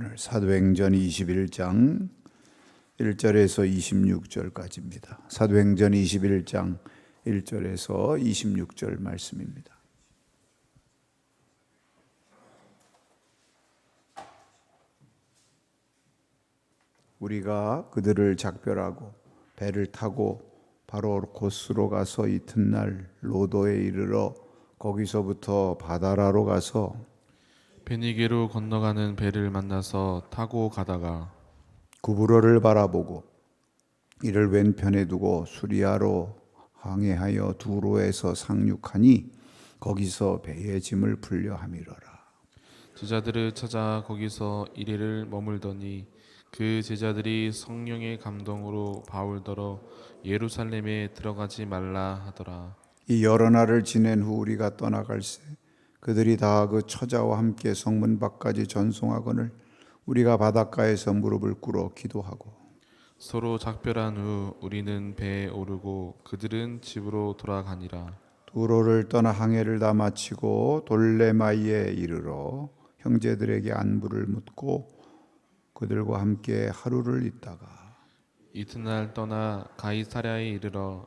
오늘 사도행전 21장 1절에서 26절까지입니다. 사도행전 21장 1절에서 26절 말씀입니다. 우리가 그들을 작별하고 배를 타고 바로 고스로 가서 이튿날 로도에 이르러 거기서부터 바다라로 가서 베니게로 건너가는 배를 만나서 타고 가다가 구부러를 바라보고 이를 왼편에 두고 수리아로 항해하여 두로에서 상륙하니 거기서 배의 짐을 풀려 함이러라. 제자들을 찾아 거기서 이래를 머물더니 그 제자들이 성령의 감동으로 바울더러 예루살렘에 들어가지 말라 하더라. 이 여러 날을 지낸 후 우리가 떠나갈새 그들이 다 그 처자와 함께 성문 밖까지 전송하거늘 우리가 바닷가에서 무릎을 꿇어 기도하고 서로 작별한 후 우리는 배에 오르고 그들은 집으로 돌아가니라. 두로를 떠나 항해를 다 마치고 돌레마이에 이르러 형제들에게 안부를 묻고 그들과 함께 하루를 있다가 이튿날 떠나 가이사랴에 이르러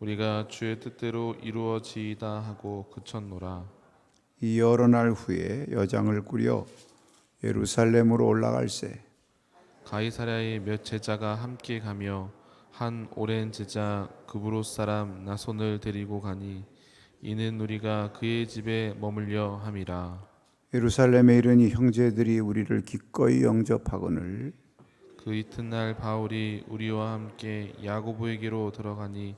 우리가 주의 뜻대로 이루어지이다 하고 그쳤노라. 이 여러 날 후에 여장을 꾸려 예루살렘으로 올라갈새. 가이사랴의 몇 제자가 함께 가며 한 오랜 제자 그브로 사람 나손을 데리고 가니 이는 우리가 그의 집에 머물려 함이라. 예루살렘에 이르니 형제들이 우리를 기꺼이 영접하거늘 그 이튿날 바울이 우리와 함께 야고보에게로 들어가니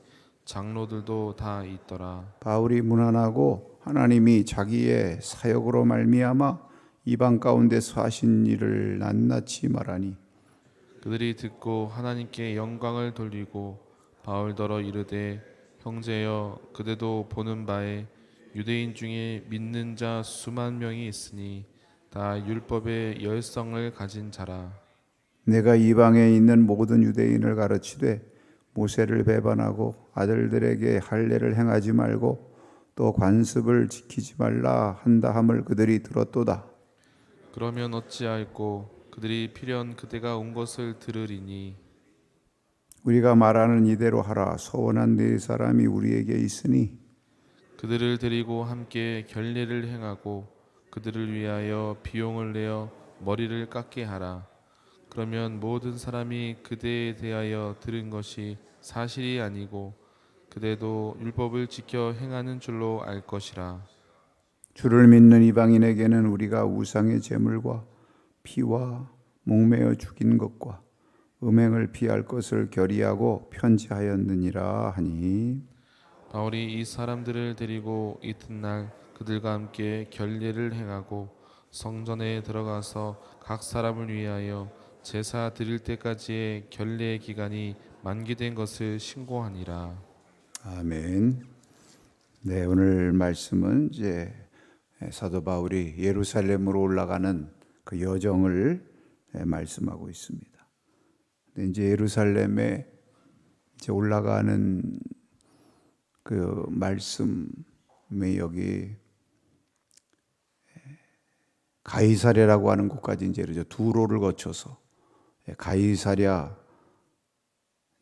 장로들도 다 있더라. 바울이 무난하고 하나님이 자기의 사역으로 말미암아 이방 가운데서 하신 일을 낱낱이 말하니 그들이 듣고 하나님께 영광을 돌리고 바울더러 이르되 형제여 그대도 보는 바에 유대인 중에 믿는 자 수만 명이 있으니 다 율법의 열성을 가진 자라. 내가 이방에 있는 모든 유대인을 가르치되 모세를 배반하고 아들들에게 할례를 행하지 말고 또 관습을 지키지 말라 한다 함을 그들이 들었도다. 그러면 어찌할꼬 그들이 필연 그대가 온 것을 들으리니 우리가 말하는 이대로 하라. 소원한 네 사람이 우리에게 있으니 그들을 데리고 함께 결례를 행하고 그들을 위하여 비용을 내어 머리를 깎게 하라. 그러면 모든 사람이 그대에 대하여 들은 것이 사실이 아니고 그대도 율법을 지켜 행하는 줄로 알 것이라. 주를 믿는 이방인에게는 우리가 우상의 제물과 피와 목매어 죽인 것과 음행을 피할 것을 결의하고 편지하였느니라 하니 바울이 이 사람들을 데리고 이튿날 그들과 함께 결례를 행하고 성전에 들어가서 각 사람을 위하여 제사 드릴 때까지의 결례 기간이 만기된 것을 신고하니라. 아멘. 네, 오늘 말씀은 이제 사도 바울이 예루살렘으로 올라가는 그 여정을 말씀하고 있습니다. 이제 예루살렘에 이제 올라가는 그 말씀에 여기 가이사랴라고 하는 곳까지 이제. 두로를 거쳐서 가이사랴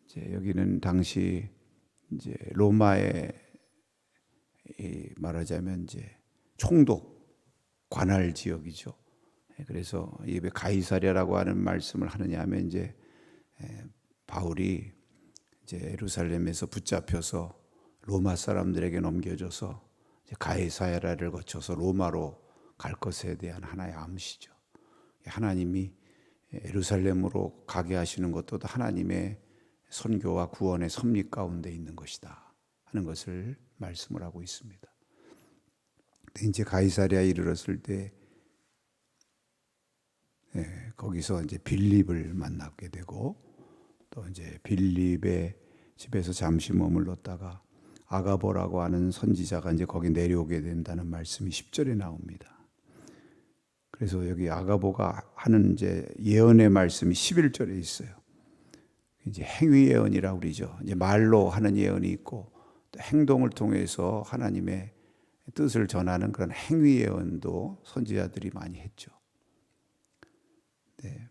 이제 여기는 당시 이제 로마의 이 말하자면 이제 총독 관할 지역이죠. 그래서 입에 가이사랴라고 하는 말씀을 하느냐 하면 이제 에, 바울이 이제 예루살렘에서 붙잡혀서 로마 사람들에게 넘겨져서 이제 가이사야라를 거쳐서 로마로 갈 것에 대한 하나의 암시죠. 하나님이 예루살렘으로 가게 하시는 것도 하나님의 선교와 구원의 섭리 가운데 있는 것이다 하는 것을 말씀을 하고 있습니다. 이제 가이사랴에 이르렀을 때 예, 거기서 이제 빌립을 만나게 되고 또 이제 빌립의 집에서 잠시 머물렀다가 아가보라고 하는 선지자가 이제 거기 내려오게 된다는 말씀이 10절에 나옵니다. 그래서 여기 아가보가 하는 이제 예언의 말씀이 11절에 있어요. 이제 행위 예언이라고 그러죠. 이제 말로 하는 예언이 있고 또 행동을 통해서 하나님의 뜻을 전하는 그런 행위 예언도 선지자들이 많이 했죠. 네.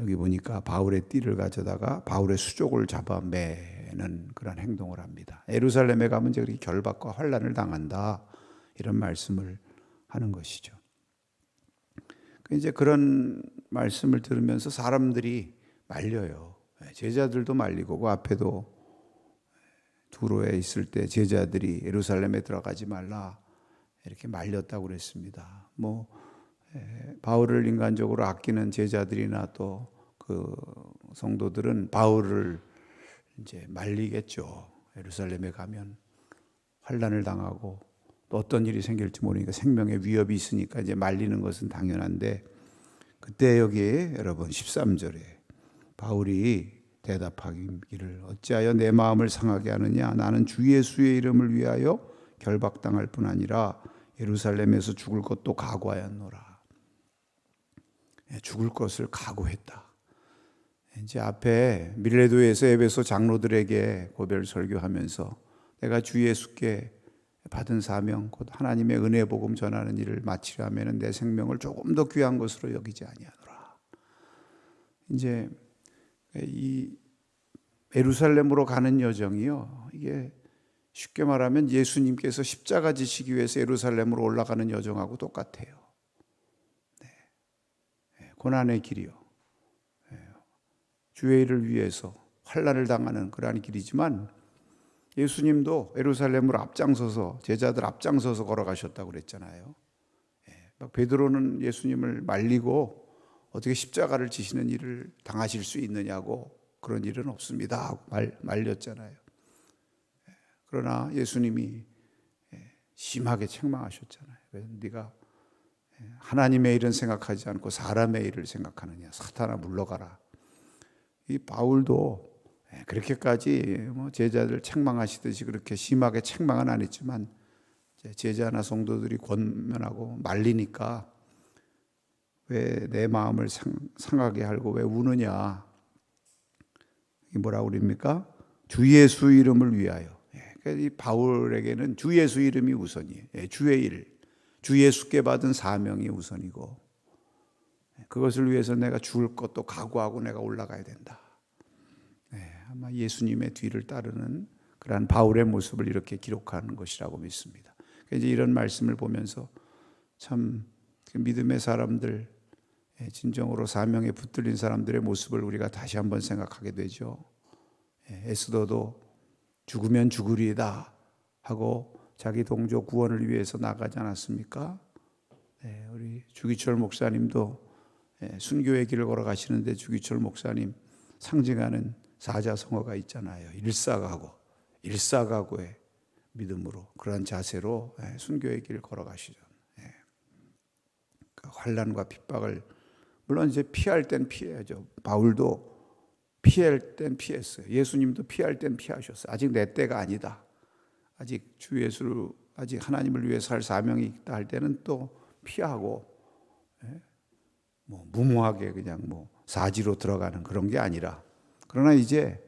여기 보니까 바울의 띠를 가져다가 바울의 수족을 잡아 매는 그런 행동을 합니다. 예루살렘에 가면 이제 결박과 환란을 당한다 이런 말씀을 하는 것이죠. 이제 그런 말씀을 들으면서 사람들이 말려요. 제자들도 말리고 그 앞에도 두로에 있을 때 제자들이 예루살렘에 들어가지 말라 이렇게 말렸다고 그랬습니다. 뭐 바울을 인간적으로 아끼는 제자들이나 또 그 성도들은 바울을 이제 말리겠죠. 예루살렘에 가면 환란을 당하고 또 어떤 일이 생길지 모르니까 생명의 위협이 있으니까 이제 말리는 것은 당연한데 그때 여기 여러분 13절에 바울이 대답하기를 어찌하여 내 마음을 상하게 하느냐 나는 주 예수의 이름을 위하여 결박당할 뿐 아니라 예루살렘에서 죽을 것도 각오하였노라. 예, 죽을 것을 각오했다. 이제 앞에 밀레도에서 에베소 장로들에게 고별 설교하면서 내가 주 예수께 받은 사명 곧 하나님의 은혜 복음 전하는 일을 마치려면 내 생명을 조금 더 귀한 것으로 여기지 아니하노라. 이제 이 예루살렘으로 가는 여정이요. 이게 쉽게 말하면 예수님께서 십자가 지시기 위해서 예루살렘으로 올라가는 여정하고 똑같아요. 네. 고난의 길이요. 주의 일을 위해서 환란을 당하는 그러한 길이지만 예수님도 예루살렘으로 앞장서서 제자들 앞장서서 걸어가셨다고 그랬잖아요. 막 베드로는 예수님을 말리고 어떻게 십자가를 지시는 일을 당하실 수 있느냐고 그런 일은 없습니다 하고 말, 말렸잖아요. 그러나 예수님이 심하게 책망하셨잖아요. 네가 하나님의 일은 생각하지 않고 사람의 일을 생각하느냐 사탄아 물러가라. 이 바울도 그렇게까지 뭐 제자들 책망하시듯이 그렇게 심하게 책망은 안 했지만 제자나 성도들이 권면하고 말리니까 왜 내 마음을 상, 상하게 하고 왜 우느냐 이 뭐라고 그럽니까? 주 예수 이름을 위하여 이 바울에게는 주 예수 이름이 우선이에요. 주의 일, 주 예수께 받은 사명이 우선이고 그것을 위해서 내가 죽을 것도 각오하고 내가 올라가야 된다. 네, 아마 예수님의 뒤를 따르는 그러한 바울의 모습을 이렇게 기록하는 것이라고 믿습니다. 이제 이런 말씀을 보면서 참 믿음의 사람들, 진정으로 사명에 붙들린 사람들의 모습을 우리가 다시 한번 생각하게 되죠. 에스더도 죽으면 죽으리다 하고 자기 동조 구원을 위해서 나가지 않았습니까? 네, 우리 주기철 목사님도 순교의 길을 걸어가시는데 주기철 목사님 상징하는 사자성어가 있잖아요. 일사가고, 일사가고의 믿음으로 그러한 자세로 순교의 길을 걸어가시죠. 그 환란과 핍박을 물론 이제 피할 땐 피해야죠. 바울도 피할 땐 피했어요. 예수님도 피할 땐 피하셨어요. 아직 내 때가 아니다. 아직 주 예수를 아직 하나님을 위해 살 사명이 있다 할 때는 또 피하고 뭐 무모하게 그냥 뭐 사지로 들어가는 그런 게 아니라 그러나 이제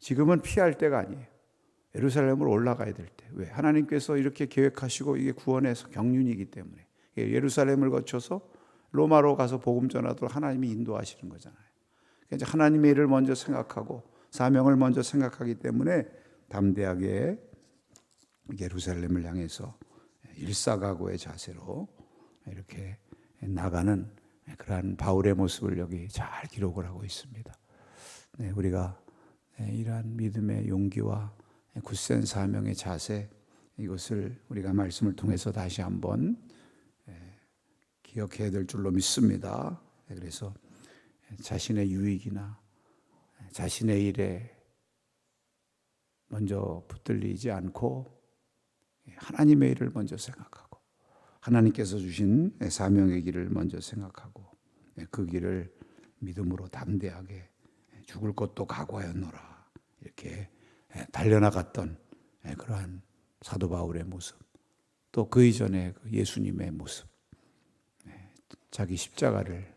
지금은 피할 때가 아니에요. 예루살렘으로 올라가야 될 때. 왜? 하나님께서 이렇게 계획하시고 이게 구원의 경륜이기 때문에 예루살렘을 거쳐서 로마로 가서 복음 전하도록 하나님이 인도하시는 거잖아요. 이제 하나님의 일을 먼저 생각하고 사명을 먼저 생각하기 때문에 담대하게 예루살렘을 향해서 일사각오의 자세로 이렇게 나가는 그러한 바울의 모습을 여기 잘 기록을 하고 있습니다. 네, 우리가 네, 이러한 믿음의 용기와 굳센 사명의 자세 이것을 우리가 말씀을 통해서 다시 한번 예, 기억해야 될 줄로 믿습니다. 네, 그래서 자신의 유익이나 자신의 일에 먼저 붙들리지 않고 하나님의 일을 먼저 생각하고 하나님께서 주신 사명의 길을 먼저 생각하고 그 길을 믿음으로 담대하게 죽을 것도 각오하였노라 이렇게 달려나갔던 그러한 사도 바울의 모습 또 그 이전에 그 예수님의 모습 자기 십자가를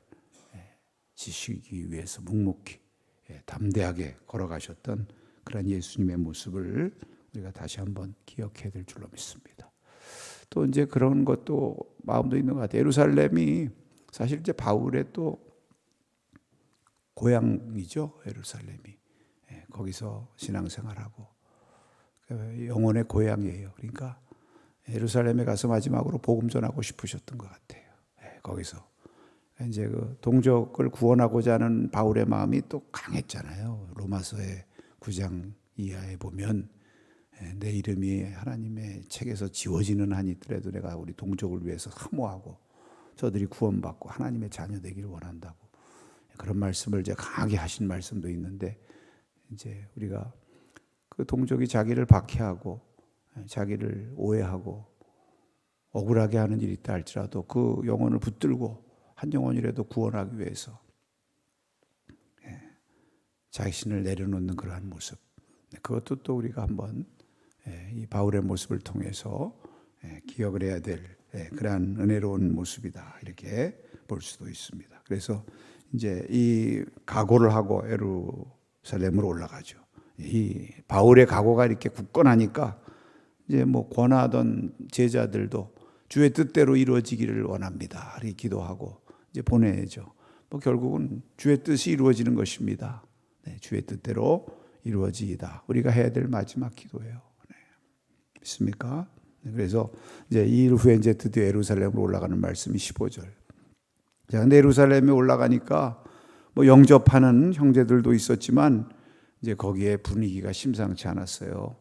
지시기 위해서 묵묵히 담대하게 걸어가셨던 그런 예수님의 모습을 우리가 다시 한번 기억해야 될 줄로 믿습니다. 또 이제 그런 것도 마음도 있는 것 같아요. 예루살렘이 사실 이제 바울의 또 고향이죠. 예루살렘이 예, 거기서 신앙생활하고 그 영혼의 고향이에요. 그러니까 예루살렘에 가서 마지막으로 복음 전하고 싶으셨던 것 같아요. 예, 거기서 이제 그 동족을 구원하고자 하는 바울의 마음이 또 강했잖아요. 로마서의 9장 이하에 보면 예, 내 이름이 하나님의 책에서 지워지는 한이 있더라도 내가 우리 동족을 위해서 사모하고 저들이 구원받고 하나님의 자녀 되기를 원한다고 그런 말씀을 이제 강하게 하신 말씀도 있는데 이제 우리가 그 동족이 자기를 박해하고 예, 자기를 오해하고 억울하게 하는 일이 있다 할지라도 그 영혼을 붙들고 한 영혼이라도 구원하기 위해서 예, 자신을 내려놓는 그러한 모습 네, 그것도 또 우리가 한번 예, 이 바울의 모습을 통해서 예, 기억을 해야 될 예, 그러한 은혜로운 모습이다 이렇게 볼 수도 있습니다. 그래서 이제 이 각오를 하고 에루살렘으로 올라가죠. 이 바울의 각오가 이렇게 굳건하니까 이제 뭐 권하던 제자들도 주의 뜻대로 이루어지기를 원합니다. 이렇게 기도하고 이제 보내죠. 뭐 결국은 주의 뜻이 이루어지는 것입니다. 네, 주의 뜻대로 이루어지이다. 우리가 해야 될 마지막 기도예요. 네. 믿습니까? 네, 그래서 이제 이일 후에 이제 드디어 예루살렘으로 올라가는 말씀이 15절. 자, 근데 예루살렘에 올라가니까 뭐 영접하는 형제들도 있었지만 이제 거기에 분위기가 심상치 않았어요.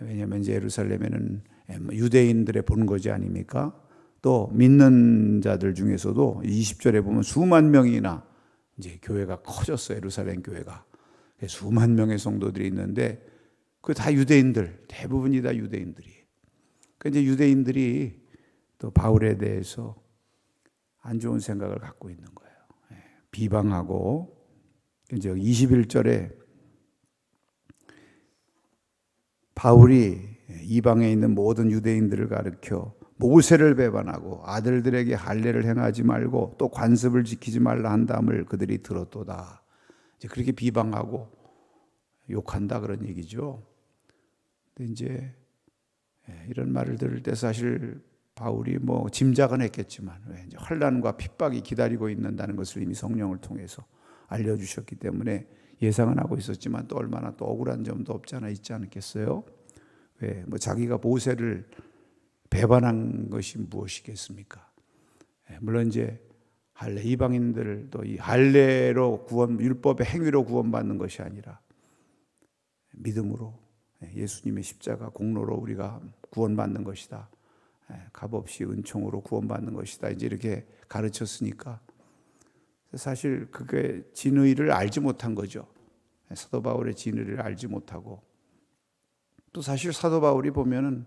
왜냐하면 이제 예루살렘에는 뭐 유대인들의 본거지 아닙니까? 또 믿는 자들 중에서도 20절에 보면 수만 명이나 이제 교회가 커졌어요. 예루살렘 교회가. 수만 명의 성도들이 있는데 그 다 유대인들, 대부분이 다 유대인들이. 그 이제 유대인들이 또 바울에 대해서 안 좋은 생각을 갖고 있는 거예요. 예, 비방하고 이제 21절에 바울이 이방에 있는 모든 유대인들을 가르켜 모세를 배반하고 아들들에게 할례를 행하지 말고 또 관습을 지키지 말라 한담을 그들이 들었도다. 이제 그렇게 비방하고 욕한다 그런 얘기죠. 근데 이제 예, 이런 말을 들을 때 사실 바울이 뭐 짐작은 했겠지만 이제 환란과 핍박이 기다리고 있는다는 것을 이미 성령을 통해서 알려주셨기 때문에 예상은 하고 있었지만 또 얼마나 또 억울한 점도 없지 않아 있지 않겠어요? 왜? 뭐 자기가 모세를 배반한 것이 무엇이겠습니까? 예, 물론 이제 할례 이방인들도 이 할례로 구원 율법의 행위로 구원받는 것이 아니라 믿음으로 예, 예수님의 십자가 공로로 우리가 구원받는 것이다. 예, 값없이 은총으로 구원받는 것이다. 이제 이렇게 가르쳤으니까 사실 그게 진의를 알지 못한 거죠. 사도 바울의 진의를 알지 못하고 또 사실 사도 바울이 보면은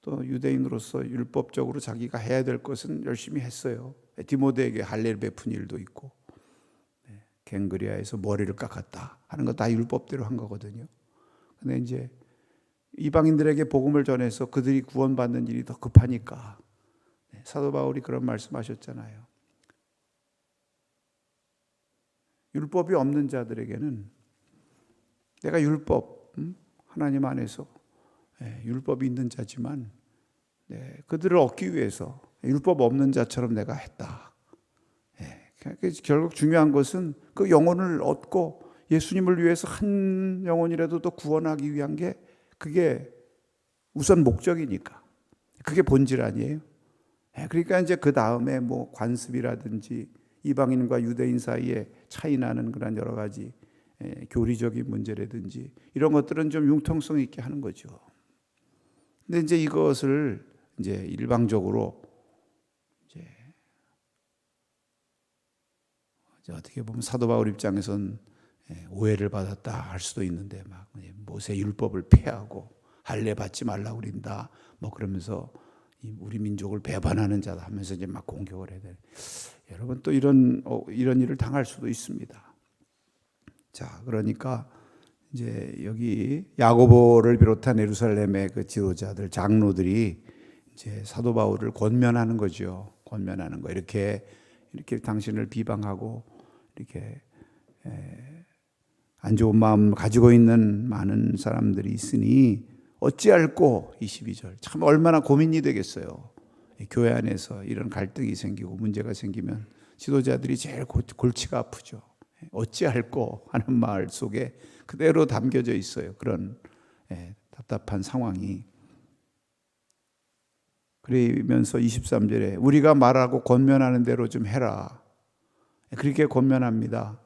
또 유대인으로서 율법적으로 자기가 해야 될 것은 열심히 했어요. 디모데에게 할례를 베푼 일도 있고 네, 갱그리아에서 머리를 깎았다 하는 거 다 율법대로 한 거거든요. 근데 이제 이방인들에게 복음을 전해서 그들이 구원받는 일이 더 급하니까 네, 사도 바울이 그런 말씀하셨잖아요. 율법이 없는 자들에게는 내가 율법 음? 하나님 안에서 예, 율법이 있는 자지만 네, 그들을 얻기 위해서 율법 없는 자처럼 내가 했다. 예, 결국 중요한 것은 그 영혼을 얻고 예수님을 위해서 한 영혼이라도 더 구원하기 위한 게 그게 우선 목적이니까 그게 본질 아니에요. 예, 그러니까 이제 그 다음에 뭐 관습이라든지 이방인과 유대인 사이에 차이 나는 그런 여러 가지 예, 교리적인 문제라든지 이런 것들은 좀 융통성 있게 하는 거죠. 근데 이제 이것을 이제 일방적으로 이제 어떻게 보면 사도 바울 입장에선 예, 오해를 받았다 할 수도 있는데 막 모세 율법을 폐하고 할례 받지 말라 그린다 뭐 그러면서 이 우리 민족을 배반하는 자다 하면서 이제 막 공격을 해야 돼. 여러분 또 이런 어, 이런 일을 당할 수도 있습니다. 자, 그러니까 이제 여기 야고보를 비롯한 예루살렘의 그 지도자들 장로들이 이제 사도 바울을 권면하는 거죠. 권면하는 거. 이렇게 이렇게 당신을 비방하고 이렇게 에, 안 좋은 마음 가지고 있는 많은 사람들이 있으니 어찌할꼬 22절 참 얼마나 고민이 되겠어요. 이 교회 안에서 이런 갈등이 생기고 문제가 생기면 지도자들이 제일 골- 골치가 아프죠. 어찌할꼬 하는 말 속에 그대로 담겨져 있어요. 그런 예, 답답한 상황이. 그러면서 23절에 우리가 말하고 권면하는 대로 좀 해라. 그렇게 권면합니다.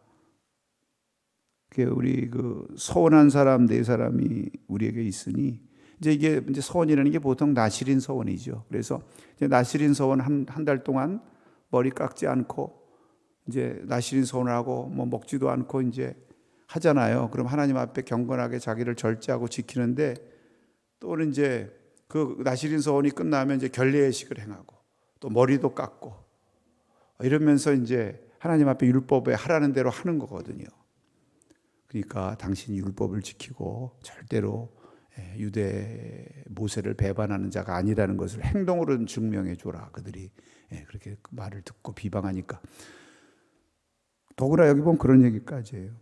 그 우리 그 서원한 사람 네 사람이 우리에게 있으니 이제 이게 이제 서원이라는 게 보통 나실인 서원이죠. 그래서 나실인 서원 한 한 달 동안 머리 깎지 않고 이제 나실인 서원을 하고 뭐 먹지도 않고 이제 하잖아요. 그럼 하나님 앞에 경건하게 자기를 절제하고 지키는데 또는 이제 그 나실인 서원이 끝나면 이제 결례의식을 행하고 또 머리도 깎고 이러면서 이제 하나님 앞에 율법에 하라는 대로 하는 거거든요. 그러니까 당신이 율법을 지키고 절대로 예, 유대 모세를 배반하는 자가 아니라는 것을 행동으로 증명해 줘라. 그들이 예, 그렇게 그 말을 듣고 비방하니까 더구나 여기 보면 그런 얘기까지 해요.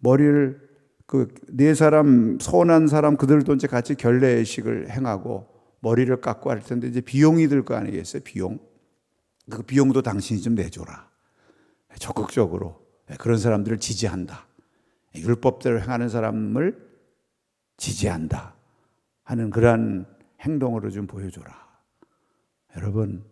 머리를 그 네 사람 서운한 사람 그들도 이제 같이 결례식을 행하고 머리를 깎고 할 텐데 이제 비용이 들 거 아니겠어요? 비용. 그 비용도 당신이 좀 내줘라. 적극적으로 예, 그런 사람들을 지지한다. 율법대로 행하는 사람을 지지한다 하는 그러한 행동으로 좀 보여줘라. 여러분,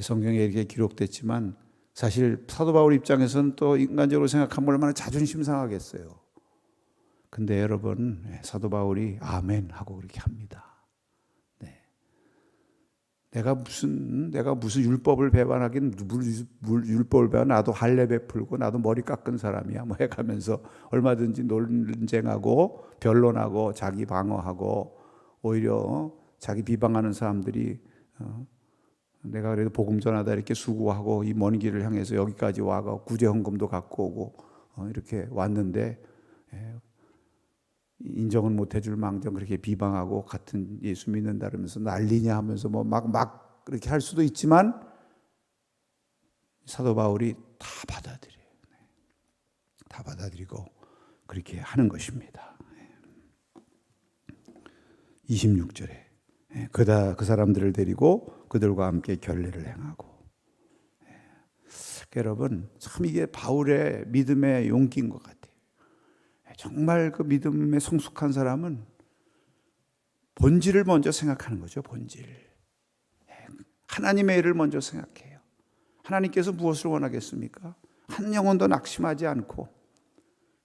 성경에 이렇게 기록됐지만 사실 사도 바울 입장에서는 또 인간적으로 생각하면 얼마나 자존심 상하겠어요. 근데 여러분, 예, 사도 바울이 아멘 하고 그렇게 합니다. 네. 내가 무슨 내가 무슨 율법을 배반하긴 율법을 배반 나도 할례 베풀고 나도 머리 깎은 사람이야 뭐 해가면서 얼마든지 논쟁하고 변론하고 자기 방어하고 오히려 자기 비방하는 사람들이 어, 내가 그래도 복음 전하다 이렇게 수고하고 이 먼 길을 향해서 여기까지 와가 구제 헌금도 갖고 오고 어, 이렇게 왔는데 예, 인정은 못 해줄 망정 그렇게 비방하고 같은 예수 믿는다 그러면서 난리냐 하면서 뭐막막 그렇게 할 수도 있지만 사도 바울이 다 받아들여요. 네. 다 받아들이고 그렇게 하는 것입니다. 26절에 그다 그 사람들을 데리고 그들과 함께 결례를 행하고 예. 여러분 참 이게 바울의 믿음의 용기인 것 같아요. 정말 그 믿음에 성숙한 사람은 본질을 먼저 생각하는 거죠. 본질. 하나님의 일을 먼저 생각해요. 하나님께서 무엇을 원하겠습니까? 한 영혼도 낙심하지 않고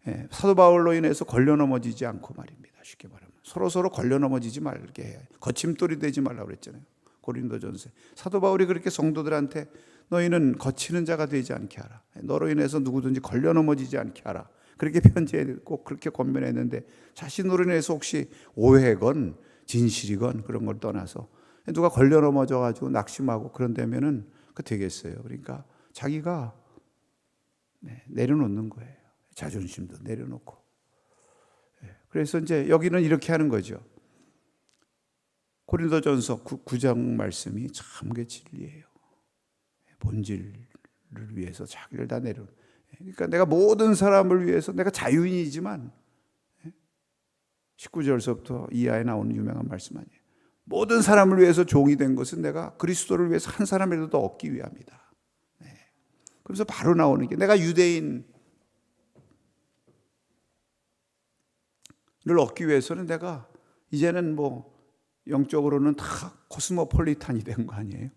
예, 사도 바울로 인해서 걸려 넘어지지 않고 말입니다. 쉽게 말하면 서로 서로 걸려 넘어지지 말게 해요. 거침돌이 되지 말라고 그랬잖아요. 고린도전서 사도 바울이 그렇게 성도들한테 너희는 거치는 자가 되지 않게 하라. 너로 인해서 누구든지 걸려 넘어지지 않게 하라. 그렇게 편지했고 그렇게 권면했는데 자신으로 인해서 혹시 오해건 진실이건 그런 걸 떠나서 누가 걸려 넘어져 가지고 낙심하고 그런다면은 그 되겠어요. 그러니까 자기가 네, 내려놓는 거예요. 자존심도 내려놓고. 예, 그래서 이제 여기는 이렇게 하는 거죠. 고린도전서 9장 말씀이 참그 진리예요. 본질을 위해서 자기를 다 내려. 그러니까 내가 모든 사람을 위해서 내가 자유인이지만 19절서부터 이하에 나오는 유명한 말씀 아니에요. 모든 사람을 위해서 종이 된 것은 내가 그리스도를 위해서 한 사람이라도 더 얻기 위함이다. 네. 그래서 바로 나오는 게 내가 유대인 를 얻기 위해서는 내가 이제는 뭐 영적으로는 다 코스모폴리탄이 된 거 아니에요?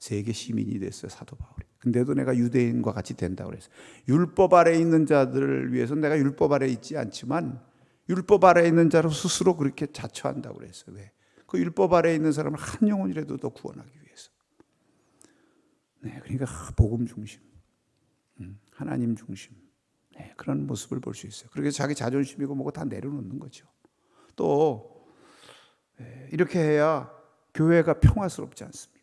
네. 세계 시민이 됐어요 사도 바울이. 근데도 내가 유대인과 같이 된다 그랬어요. 율법 아래 있는 자들을 위해서 내가 율법 아래 있지 않지만 율법 아래 있는 자로 스스로 그렇게 자처한다고 그랬어요. 왜? 그 율법 아래 있는 사람을 한 영혼이라도 더 구원하기 위해서. 네, 그러니까 복음 중심, 음, 하나님 중심, 네, 그런 모습을 볼 수 있어요. 그렇게 자기 자존심이고 뭐고 다 내려놓는 거죠. 또 예, 이렇게 해야 교회가 평화스럽지 않습니까?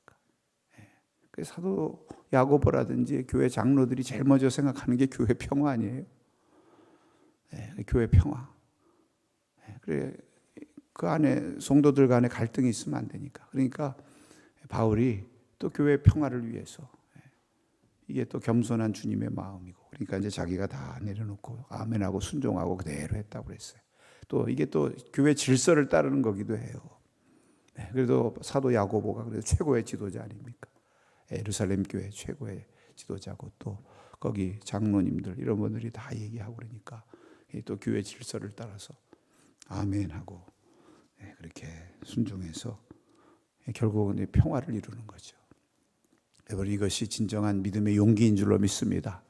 예, 그 사도 야고보라든지 교회 장로들이 제일 먼저 생각하는 게 교회 평화 아니에요? 예, 교회 평화. 예, 그래 그 안에 성도들 간에 갈등이 있으면 안 되니까. 그러니까 바울이 또 교회 평화를 위해서 예, 이게 또 겸손한 주님의 마음이고 그러니까 이제 자기가 다 내려놓고 아멘하고 순종하고 그대로 했다고 그랬어요. 또 이게 또 교회 질서를 따르는 거기도 해요. 네, 그래도 사도 야고보가 그래도 최고의 지도자 아닙니까? 예루살렘 교회 최고의 지도자고 또 거기 장로님들 이런 분들이 다 얘기하고 그러니까 또 교회 질서를 따라서 아멘 하고 네, 그렇게 순종해서 결국은 평화를 이루는 거죠. 여러분 이것이 진정한 믿음의 용기인 줄로 믿습니다.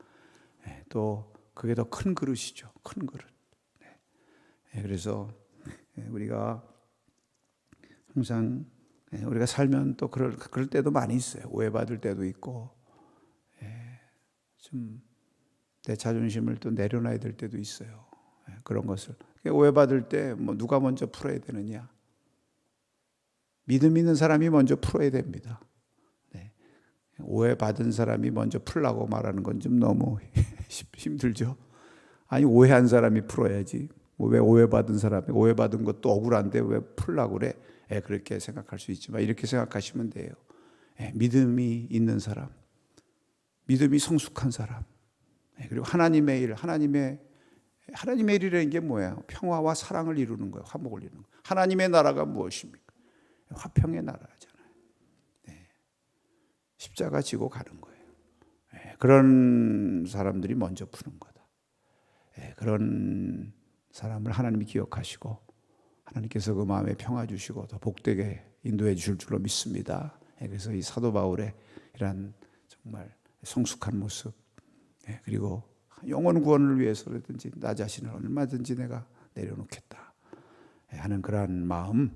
네, 또 그게 더 큰 그릇이죠. 큰 그릇. 네, 그래서 우리가 항상 우리가 살면 또 그럴, 그럴 때도 많이 있어요. 오해받을 때도 있고, 좀내 자존심을 또 내려놔야 될 때도 있어요. 그런 것을. 오해받을 때 뭐 누가 먼저 풀어야 되느냐. 믿음 있는 사람이 먼저 풀어야 됩니다. 네. 오해받은 사람이 먼저 풀라고 말하는 건 좀 너무 힘들죠. 아니, 오해한 사람이 풀어야지. 뭐왜 오해받은 사람이 오해받은 것도 억울한데 왜 풀라고 그래? 예, 그렇게 생각할 수 있지만 이렇게 생각하시면 돼요. 예, 믿음이 있는 사람, 믿음이 성숙한 사람, 예, 그리고 하나님의 일, 하나님의 하나님의 일이라는 게 뭐예요? 평화와 사랑을 이루는 거예요. 화목을 이루는 거예요. 하나님의 나라가 무엇입니까? 화평의 나라잖아요. 네. 십자가 지고 가는 거예요. 네. 그런 사람들이 먼저 푸는 거다. 네. 그런 사람을 하나님이 기억하시고 하나님께서 그 마음에 평화 주시고 더 복되게 인도해 주실 줄로 믿습니다. 그래서 이 사도 바울의 이런 정말 성숙한 모습 그리고 영원 구원을 위해서라든지 나 자신을 얼마든지 내가 내려놓겠다 하는 그러한 마음,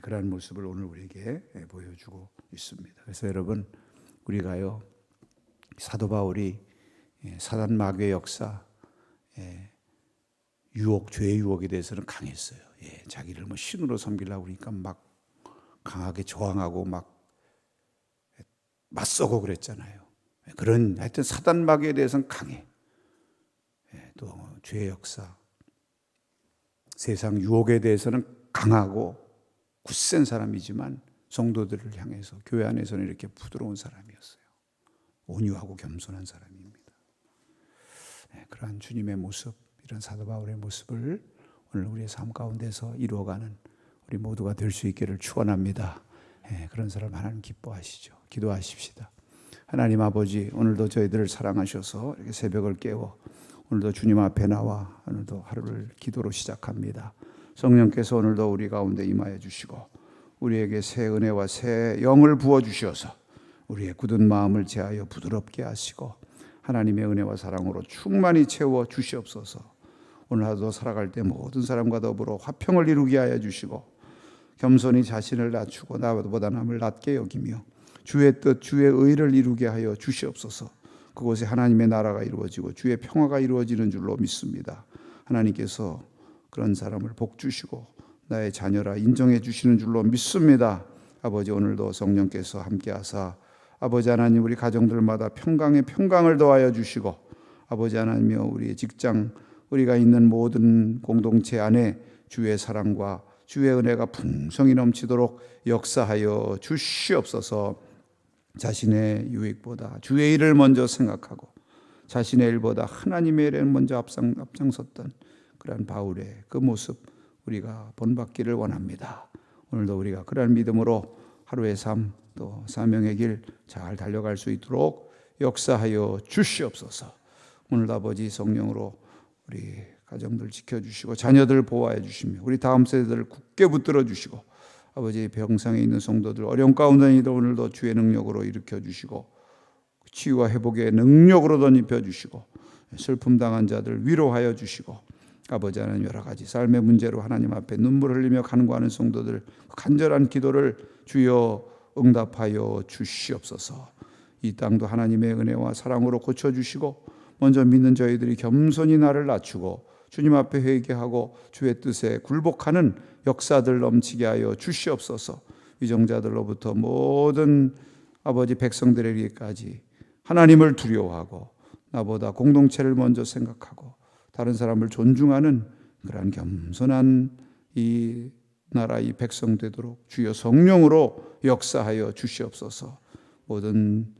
그러한 모습을 오늘 우리에게 보여주고 있습니다. 그래서 여러분 우리가요 사도 바울이 사단 마귀의 역사, 유혹, 죄의 유혹에 대해서는 강했어요. 예, 자기를 뭐 신으로 섬기려고 그러니까 막 강하게 저항하고 막 맞서고 그랬잖아요. 그런 하여튼 사단 마귀에 대해서는 강해. 예, 또 죄의 역사, 세상 유혹에 대해서는 강하고 굳센 사람이지만 성도들을 향해서 교회 안에서는 이렇게 부드러운 사람이었어요. 온유하고 겸손한 사람입니다. 네, 그러한 주님의 모습, 이런 사도 바울의 모습을 오늘 우리의 삶 가운데서 이루어가는 우리 모두가 될 수 있기를 축원합니다. 네, 그런 사람 하나님 기뻐하시죠. 기도하십시다. 하나님 아버지 오늘도 저희들을 사랑하셔서 이렇게 새벽을 깨워 오늘도 주님 앞에 나와 오늘도 하루를 기도로 시작합니다. 성령께서 오늘도 우리 가운데 임하여 주시고 우리에게 새 은혜와 새 영을 부어 주셔서 우리의 굳은 마음을 제하여 부드럽게 하시고 하나님의 은혜와 사랑으로 충만히 채워 주시옵소서. 오늘 하루도 살아갈 때 모든 사람과 더불어 화평을 이루게 하여 주시고 겸손히 자신을 낮추고 나보다 남을 낮게 여기며 주의 뜻 주의 의를 이루게 하여 주시옵소서. 그곳에 하나님의 나라가 이루어지고 주의 평화가 이루어지는 줄로 믿습니다. 하나님께서 그런 사람을 복 주시고 나의 자녀라 인정해 주시는 줄로 믿습니다. 아버지 오늘도 성령께서 함께하사 아버지 하나님 우리 가정들마다 평강에 평강을 더하여 주시고 아버지 하나님여 우리의 직장 우리가 있는 모든 공동체 안에 주의 사랑과 주의 은혜가 풍성히 넘치도록 역사하여 주시옵소서. 자신의 유익보다 주의 일을 먼저 생각하고 자신의 일보다 하나님의 일에 먼저 앞장, 앞장섰던 그러한 바울의 그 모습 우리가 본받기를 원합니다. 오늘도 우리가 그러한 믿음으로 하루의 삶 또 사명의 길 잘 달려갈 수 있도록 역사하여 주시옵소서. 오늘 아버지 성령으로 우리 가정들 지켜주시고 자녀들 보호해 주시며 우리 다음 세대들을 굳게 붙들어 주시고 아버지 병상에 있는 성도들 어려운 가운데 있는 오늘도 주의 능력으로 일으켜 주시고 치유와 회복의 능력으로 덧입혀 주시고 슬픔 당한 자들 위로하여 주시고 아버지 하나님 여러 가지 삶의 문제로 하나님 앞에 눈물 흘리며 간구하는 성도들 간절한 기도를 주여 응답하여 주시옵소서. 이 땅도 하나님의 은혜와 사랑으로 고쳐 주시고 먼저 믿는 저희들이 겸손히 나를 낮추고 주님 앞에 회개하고 주의 뜻에 굴복하는 역사들 넘치게 하여 주시옵소서. 위정자들로부터 모든 아버지 백성들에게까지 하나님을 두려워하고 나보다 공동체를 먼저 생각하고 다른 사람을 존중하는 그러한 겸손한 이 나라 이 백성 되도록 주여 성령으로 역사하여 주시옵소서. 모든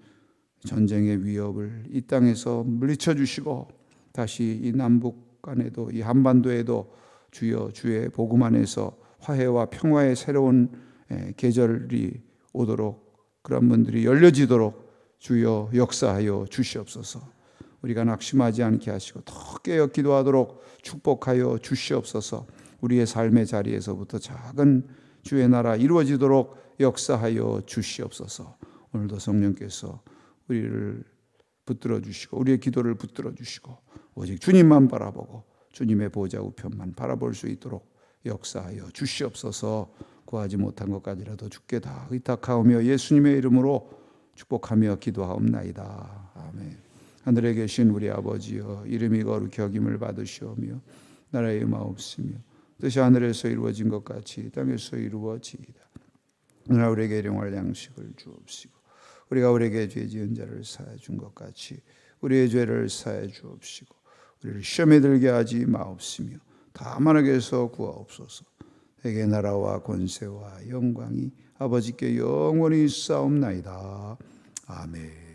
전쟁의 위협을 이 땅에서 물리쳐 주시고 다시 이 남북 간에도 이 한반도에도 주여 주의 복음 안에서 화해와 평화의 새로운 에, 계절이 오도록 그런 분들이 열려지도록 주여 역사하여 주시옵소서. 우리가 낙심하지 않게 하시고 더 깨어 기도하도록 축복하여 주시옵소서. 우리의 삶의 자리에서부터 작은 주의 나라 이루어지도록 역사하여 주시옵소서. 오늘도 성령께서 우리를 붙들어 주시고 우리의 기도를 붙들어 주시고 오직 주님만 바라보고 주님의 보좌 우편만 바라볼 수 있도록 역사하여 주시옵소서. 구하지 못한 것까지라도 주께 다 의탁하오며 예수님의 이름으로 축복하며 기도하옵나이다. 아멘. 하늘에 계신 우리 아버지여 이름이 거룩히 여김을 받으시오며 나라의 마옵시며 뜻이 하늘에서 이루어진 것 같이 땅에서 이루어지이다. 오늘 우리에게 일용할 양식을 주옵시고 우리가 우리에게 죄 지은 자를 사해 준 것 같이 우리의 죄를 사해 주옵시고 우리를 시험에 들게 하지 마옵시며 다만 악에서 구하옵소서. 대개 나라와 권세와 영광이 아버지께 영원히 싸움나이다. 아멘.